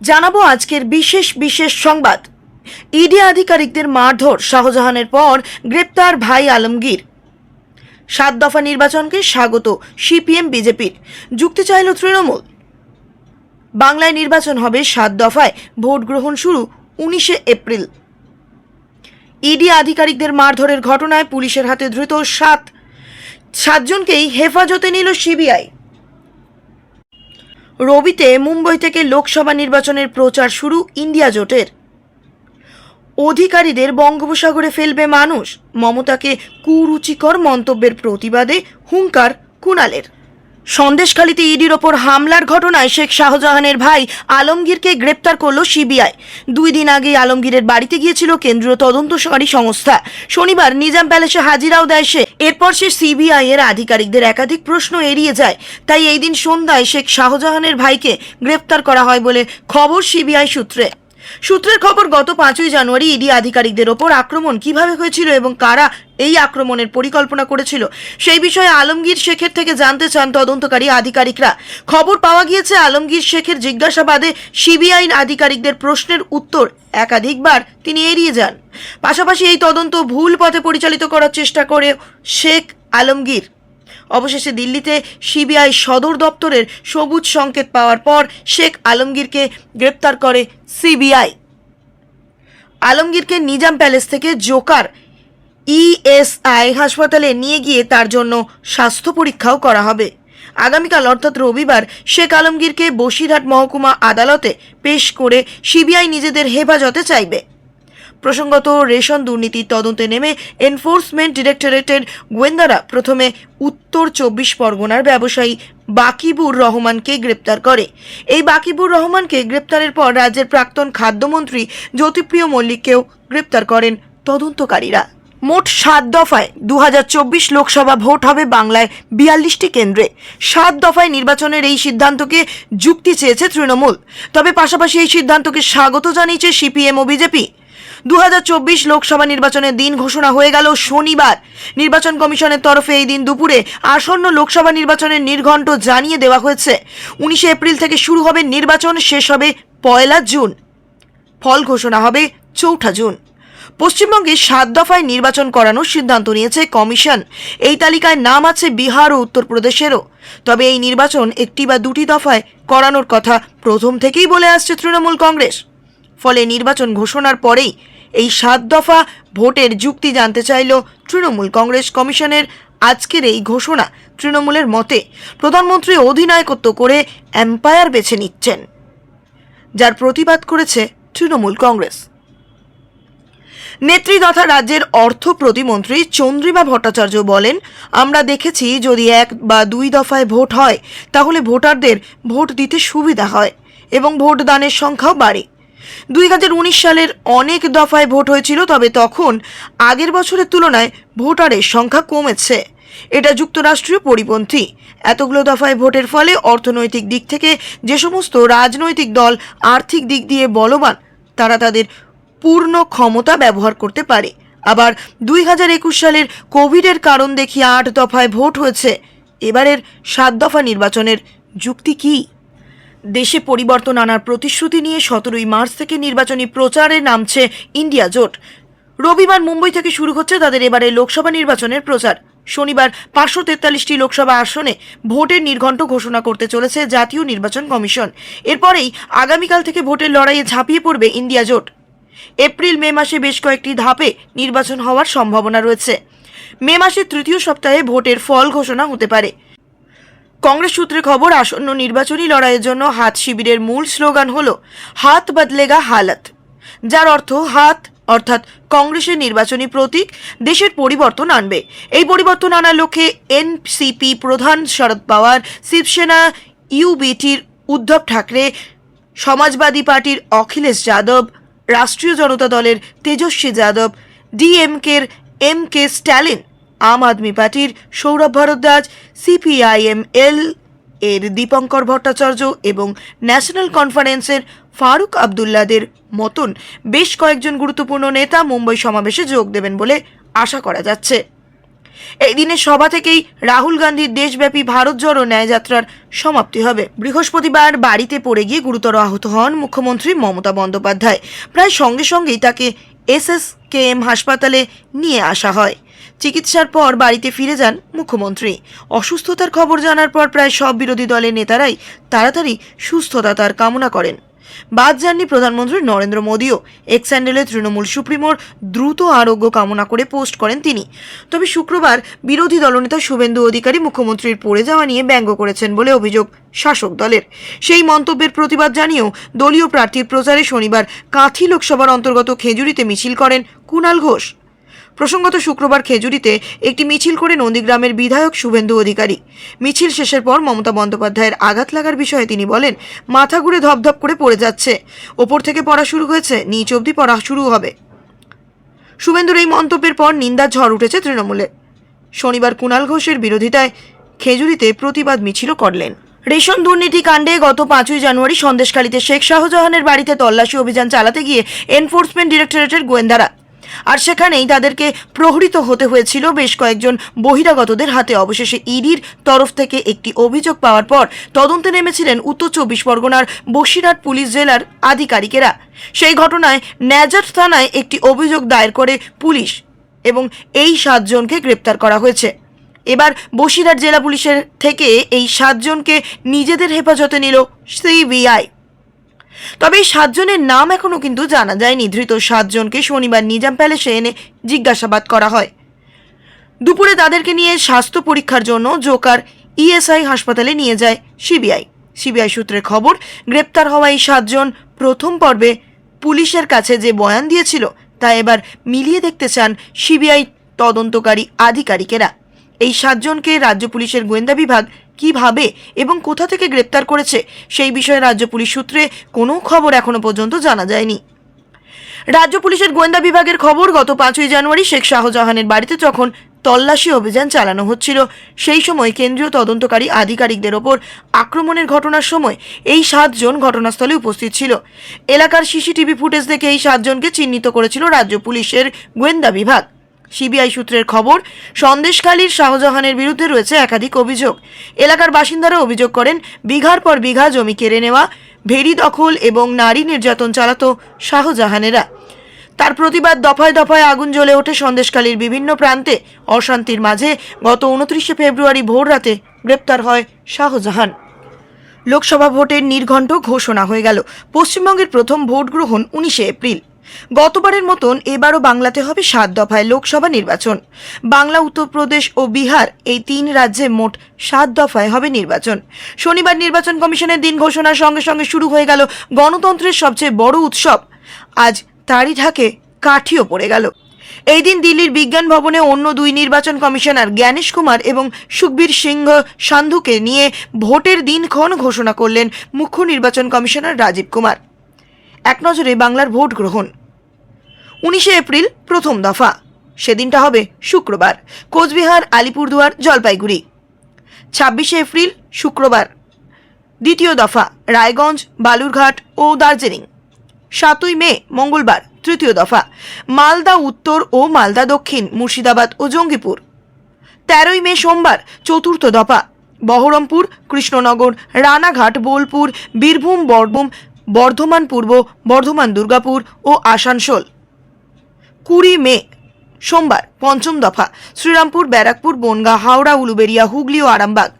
জানাব আজকের বিশেষ বিশেষ সংবাদ। ইডি আধিকারিকদের মারধর শাহজাহানের পর গ্রেপ্তার ভাই আলমগীর। সাত দফা নির্বাচনকে স্বাগত সিপিএম, বিজেপির। যুক্তি চাইল তৃণমূল। বাংলায় নির্বাচন হবে সাত দফায়। ভোট গ্রহণ শুরু উনিশে এপ্রিল। ইডি আধিকারিকদের মারধরের ঘটনায় পুলিশের হাতে ধৃত সাত, সাতজনকেই হেফাজতে নিল সিবিআই। রবিতে মুম্বই থেকে লোকসভা নির্বাচনের প্রচার শুরু ইন্ডিয়া জোটের। অধিকারীদের বঙ্গোপসাগরে ফেলবে মানুষ। মমতাকে কুরুচিকর মন্তব্যের প্রতিবাদে হুঙ্কার কুণালের। সন্দেশখালীতে ইডির ওপর হামলার ঘটনায় শেখ শাহজাহানের ভাই আলমগীরকে গ্রেপ্তার করল সিবিআই। দুই দিন আগে আলমগীরের বাড়িতে গিয়েছিল কেন্দ্রীয় তদন্তকারী সংস্থা। শনিবার নিজাম প্যালেসে হাজিরাও দেয় সে। এরপর সে সিবিআই এর আধিকারিকদের একাধিক প্রশ্ন এড়িয়ে যায়। তাই এই দিন সন্ধ্যায় শেখ শাহজাহানের ভাইকে গ্রেপ্তার করা হয় বলে খবর সিবিআই সূত্রে। সূত্রের খবর, গত পাঁচই জানুয়ারি ইডি আধিকারিকদের ওপর আক্রমণ কীভাবে হয়েছিল এবং কারা এই আক্রমণের পরিকল্পনা করেছিল, সেই বিষয়ে আলমগীর শেখের থেকে জানতে চান তদন্তকারী আধিকারিকরা। খবর পাওয়া গিয়েছে, আলমগীর শেখের জিজ্ঞাসাবাদে সিবিআই আধিকারিকদের প্রশ্নের উত্তর একাধিকবার তিনি এড়িয়ে যান। পাশাপাশি এই তদন্ত ভুল পথে পরিচালিত করার চেষ্টা করে শেখ আলমগীর। অবশেষে দিল্লিতে সিবিআই সদর দপ্তরের সবুজ সংকেত পাওয়ার পর শেখ আলমগীরকে গ্রেপ্তার করে সিবিআই। আলমগীরকে নিজাম প্যালেস থেকে জোকার ইএসআই হাসপাতালে নিয়ে গিয়ে তার জন্য স্বাস্থ্য পরীক্ষাও করা হবে। আগামীকাল অর্থাৎ রবিবার শেখ আলমগীরকে বসিরহাট মহকুমা আদালতে পেশ করে সিবিআই নিজেদের হেফাজতে চাইবে। প্রসঙ্গত রেশন দুর্নীতির তদন্তে নেমে এনফোর্সমেন্ট ডিরেক্টরেটের গোয়েন্দারা প্রথমে উত্তর চব্বিশ পরগনার ব্যবসায়ী বাকিবুর রহমানকে গ্রেপ্তার করে। এই বাকিবুর রহমানকে গ্রেপ্তারের পর রাজ্যের প্রাক্তন খাদ্যমন্ত্রী জ্যোতিপ্রিয় মল্লিককেও গ্রেপ্তার করেন তদন্তকারীরা। মোট সাত দফায় দু হাজার চব্বিশ লোকসভা ভোট হবে বাংলায় বিয়াল্লিশটি কেন্দ্রে। সাত দফায় নির্বাচনের এই সিদ্ধান্তকে যুক্তি চেয়েছে তৃণমূল। তবে পাশাপাশি এই সিদ্ধান্তকে স্বাগত জানিয়েছে সিপিএম ও বিজেপি। দু হাজার চব্বিশ লোকসভা নির্বাচনের দিন ঘোষণা হয়ে গেল শনিবার। নির্বাচন কমিশনের তরফে এই দিন দুপুরে আসন্ন লোকসভা নির্বাচনের নির্ঘণ্ট জানিয়ে দেওয়া হয়েছে। উনিশে এপ্রিল থেকে শুরু হবে নির্বাচন, শেষ হবে পয়লা জুন। ফল ঘোষণা হবে চৌঠা জুন। পশ্চিমবঙ্গে সাত দফায় নির্বাচন করানোর সিদ্ধান্ত নিয়েছে কমিশন। এই তালিকায় নাম আছে বিহার ও উত্তরপ্রদেশেরও। তবে এই নির্বাচন একটি বা দুটি দফায় করানোর কথা প্রথম থেকেই বলে আসছে তৃণমূল কংগ্রেস। ফলে নির্বাচন ঘোষণার পরেই এই সাত দফা ভোটের যুক্তি জানতে চাইল তৃণমূল কংগ্রেস কমিশনের আজকের এই ঘোষণা তৃণমূলের মতে প্রধানমন্ত্রী অধিনায়কত্ব করে এম্পায়ার বেছে নিচ্ছেন, যার প্রতিবাদ করেছে তৃণমূল কংগ্রেস। নেত্রী তথা রাজ্যের অর্থ প্রতিমন্ত্রী চন্দ্রিমা ভট্টাচার্য বলেন, আমরা দেখেছি যদি এক বা দুই দফায় ভোট হয়, তাহলে ভোটারদের ভোট দিতে সুবিধা হয় এবং ভোট দানের সংখ্যাও বাড়ে। দুই হাজার উনিশ সালের অনেক দফায় ভোট হয়েছিল, তবে তখন আগের বছরের তুলনায় ভোটারের সংখ্যা কমেছে। এটা যুক্তরাষ্ট্রীয় পরিপন্থী। এতগুলো দফায় ভোটের ফলে অর্থনৈতিক দিক থেকে যে সমস্ত রাজনৈতিক দল আর্থিক দিক দিয়ে বলবান, তারা তাদের পূর্ণ ক্ষমতা ব্যবহার করতে পারে। আবার দুই হাজার একুশ সালের কোভিডের কারণ দেখিয়ে আট দফায় ভোট হয়েছে। এবারের সাত দফা নির্বাচনের যুক্তি কী? দেশে পরিবর্তন আনার প্রতিশ্রুতি নিয়ে সতেরোই মার্চ থেকে নির্বাচনী প্রচারে নামছে ইন্ডিয়া জোট। রবিবার মুম্বই থেকে শুরু হচ্ছে তাদের এবারে লোকসভা নির্বাচনের প্রচার। শনিবার পাঁচশো তেতাল্লিশটি লোকসভা আসনে ভোটের নির্ঘণ্ট ঘোষণা করতে চলেছে জাতীয় নির্বাচন কমিশন। এরপরেই আগামীকাল থেকে ভোটের লড়াইয়ে ঝাঁপিয়ে পড়বে ইন্ডিয়া জোট। এপ্রিল মে মাসে বেশ কয়েকটি ধাপে নির্বাচন হওয়ার সম্ভাবনা রয়েছে। মে মাসের তৃতীয় সপ্তাহে ভোটের ফল ঘোষণা হতে পারে। কংগ্রেস সূত্রে খবর, আসন্ন নির্বাচনী লড়াইয়ের জন্য হাত শিবিরের মূল স্লোগান হল, হাত বদলেগা হালত। যার অর্থ হাত, অর্থাৎ কংগ্রেসের নির্বাচনী প্রতীক, দেশের পরিবর্তন আনবে। এই পরিবর্তন আনার লক্ষ্যে এনসিপি প্রধান শরদ পাওয়ার, শিবসেনা, ইউবিটির উদ্ধব ঠাকরে, সমাজবাদী পার্টির অখিলেশ যাদব, রাষ্ট্রীয় জনতা দলের তেজস্বী যাদব, ডিএমকের এম কে স্ট্যালিন আম আদমি পার্টির সৌরভ ভরদ্বাজ সিপিআইএম এল এর দীপঙ্কর ভট্টাচার্য এবং ন্যাশনাল কনফারেন্সের ফারুক আবদুল্লাদের মতন বেশ কয়েকজন গুরুত্বপূর্ণ নেতা মুম্বই সমাবেশে যোগ দেবেন বলে আশা করা যাচ্ছে। এই দিনের সভা থেকেই রাহুল গান্ধীর দেশব্যাপী ভারত জড়ো ন্যায়যাত্রার সমাপ্তি হবে। বৃহস্পতিবার বাড়িতে পড়ে গিয়ে গুরুতর আহত হন মুখ্যমন্ত্রী মমতা বন্দ্যোপাধ্যায়। প্রায় সঙ্গে সঙ্গেই তাকে এস এস কে এম হাসপাতালে নিয়ে আসা হয়। চিকিৎসার পর বাড়িতে ফিরে যান মুখ্যমন্ত্রী। অসুস্থতার খবর জানার পর প্রায় সব বিরোধী দলের নেতারাই তাড়াতাড়ি সুস্থতা তার কামনা করেন। বাদ যাননি প্রধানমন্ত্রী নরেন্দ্র মোদীও। এক্স স্যান্ডেলে তৃণমূল সুপ্রিমোর দ্রুত আরোগ্য কামনা করে পোস্ট করেন তিনি। তবে শুক্রবার বিরোধী দলনেতা শুভেন্দু অধিকারী মুখ্যমন্ত্রীর পড়ে যাওয়া নিয়ে ব্যঙ্গ করেছেন বলে অভিযোগ শাসক দলের। সেই মন্তব্যের প্রতিবাদ জানিয়েও দলীয় প্রার্থীর প্রচারে শনিবার কাঁথি লোকসভার অন্তর্গত খেজুরিতে মিছিল করেন কুণাল ঘোষ। প্রসঙ্গত শুক্রবার খেজুরিতে একটি মিছিল করে নন্দীগ্রামের বিধায়ক শুভেন্দু অধিকারী। মিছিল শেষের পর মমতা বন্দ্যোপাধ্যায়ের আঘাত লাগার বিষয়ে তিনি বলেন, মাথা ঘুরে ধপধপ করে পড়ে যাচ্ছে। ওপর থেকে পড়া শুরু হয়েছে, নিচ অবধি পড়া শুরু হবে। শুভেন্দুর এই মন্তব্যের পর নিন্দার ঝড় উঠেছে তৃণমূলে। শনিবার কুণাল ঘোষের বিরোধিতায় খেজুরিতে প্রতিবাদ মিছিলও করলেন। রেশন দুর্নীতি কাণ্ডে গত পাঁচই জানুয়ারি সন্দেশখালীতে শেখ শাহজাহানের বাড়িতে তল্লাশি অভিযান চালাতে গিয়ে এনফোর্সমেন্ট ডিরেক্টরেটের গোয়েন্দারা আর সেখানেই তাদেরকে প্রহৃত হতে হয়েছিল বেশ কয়েকজন বহিরাগতদের হাতে। অবশেষে ইডির তরফ থেকে একটি অভিযোগ পাওয়ার পর তদন্তে নেমেছিলেন উত্তর চব্বিশ পরগনার বসিরহাট পুলিশ জেলার আধিকারিকেরা। সেই ঘটনায় ন্যাজাট থানায় একটি অভিযোগ দায়ের করে পুলিশ এবং এই সাতজনকে গ্রেপ্তার করা হয়েছে। এবার বসিরহাট জেলা পুলিশের থেকে এই সাতজনকে নিজেদের হেফাজতে নিল সিবিআই। তবে এই সাতজনের নাম এখনও কিন্তু জানা যায়নি। ধৃত সাতজনকে শনিবার নিজাম প্যালেসে এনে জিজ্ঞাসাবাদ করা হয়। দুপুরে তাদেরকে নিয়ে স্বাস্থ্য পরীক্ষার জন্য জোকার ইএসআই হাসপাতালে নিয়ে যায় সিবিআই। সিবিআই সূত্রে খবর, গ্রেপ্তার হওয়া এই সাতজন প্রথম পর্বে পুলিশের কাছে যে বয়ান দিয়েছিল, তা এবার মিলিয়ে দেখতে চান সিবিআই তদন্তকারী আধিকারিকেরা। এই সাতজনকে রাজ্য পুলিশের গোয়েন্দা বিভাগ কীভাবে এবং কোথা থেকে গ্রেপ্তার করেছে সেই বিষয়ে রাজ্য পুলিশ সূত্রে কোনো খবর এখনও পর্যন্ত জানা যায়নি। রাজ্য পুলিশের গোয়েন্দা বিভাগের খবর, গত পাঁচই জানুয়ারি শেখ শাহজাহানের বাড়িতে যখন তল্লাশি অভিযান চালানো হচ্ছিল, সেই সময় কেন্দ্রীয় তদন্তকারী আধিকারিকদের ওপর আক্রমণের ঘটনার সময় এই সাতজন ঘটনাস্থলে উপস্থিত ছিল। এলাকার সিসিটিভি ফুটেজ দেখে এই সাতজনকে চিহ্নিত করেছিল রাজ্য পুলিশের গোয়েন্দা বিভাগ। সিবিআই সূত্রের খবর, সন্দেশখালীর শাহজাহানের বিরুদ্ধে রয়েছে একাধিক অভিযোগ। এলাকার বাসিন্দারা অভিযোগ করেন, বিঘার পর বিঘা জমি কেড়ে নেওয়া ভেরি দখল এবং নারী নির্যাতন চালাতো শাহজাহানেরা। তার প্রতিবাদ দফায় দফায় আগুন জ্বলে ওঠে সন্দেশখালীর বিভিন্ন প্রান্তে। অশান্তির মাঝে গত উনত্রিশে ফেব্রুয়ারি ভোর রাতে গ্রেপ্তার হয় শাহজাহান। লোকসভা ভোটের নির্ঘণ্ট ঘোষণা হয়ে গেল। পশ্চিমবঙ্গের প্রথম ভোট গ্রহণ উনিশে এপ্রিল। গতবারের মতন এবারও বাংলাতে হবে সাত দফায় লোকসভা নির্বাচন। বাংলা, উত্তরপ্রদেশ ও বিহার এই তিন রাজ্যে মোট সাত দফায় হবে নির্বাচন। শনিবার নির্বাচন কমিশনের দিন ঘোষণার সঙ্গে সঙ্গে শুরু হয়ে গেল গণতন্ত্রের সবচেয়ে বড় উৎসব। আজ তারই ঢাকে কাঠিও পড়ে গেল। এই দিন দিল্লির বিজ্ঞান ভবনে অন্য দুই নির্বাচন কমিশনার জ্ঞানেশ কুমার এবং সুখবীর সিংহ সান্ধুকে নিয়ে ভোটের দিনক্ষণ ঘোষণা করলেন মুখ্য নির্বাচন কমিশনার রাজীব কুমার। এক নজরে বাংলার ভোট গ্রহণ উনিশে এপ্রিল প্রথম দফা। সেদিনটা হবে শুক্রবার, কোচবিহার, আলিপুরদুয়ার, জলপাইগুড়ি। ছাব্বিশে এপ্রিল শুক্রবার, দ্বিতীয় দফা, রায়গঞ্জ, বালুরঘাট ও দার্জিলিং। সাতই মে, মঙ্গলবার, তৃতীয় দফা, মালদা উত্তর ও মালদা দক্ষিণ, মুর্শিদাবাদ ও জঙ্গিপুর। তেরোই মে সোমবার, চতুর্থ দফা, বহরমপুর, কৃষ্ণনগর, রানাঘাট, বোলপুর, বীরভূম বরভূম বর্ধমান পূর্ব, বর্ধমান দুর্গাপুর ও আসানসোল। কুড়ি মে, সোমবার, পঞ্চম দফা, শ্রীরামপুর, ব্যারাকপুর, বনগাঁ, হাওড়া উলুবেড়িয়া হুগলি ও আরামবাগ।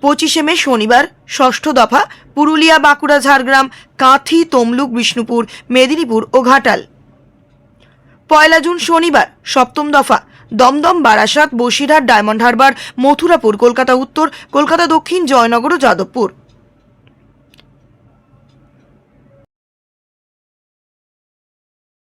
পঁচিশে মে, শনিবার, ষষ্ঠ দফা, পুরুলিয়া, বাঁকুড়া, ঝাড়গ্রাম, কাঁথি, তমলুক, বিষ্ণুপুর, মেদিনীপুর ও ঘাটাল। পয়লা জুন, শনিবার, সপ্তম দফা, দমদম, বারাসাত, বসিরহাট, ডায়মন্ড হারবার, মথুরাপুর, কলকাতা উত্তর, কলকাতা দক্ষিণ, জয়নগর ও যাদবপুর।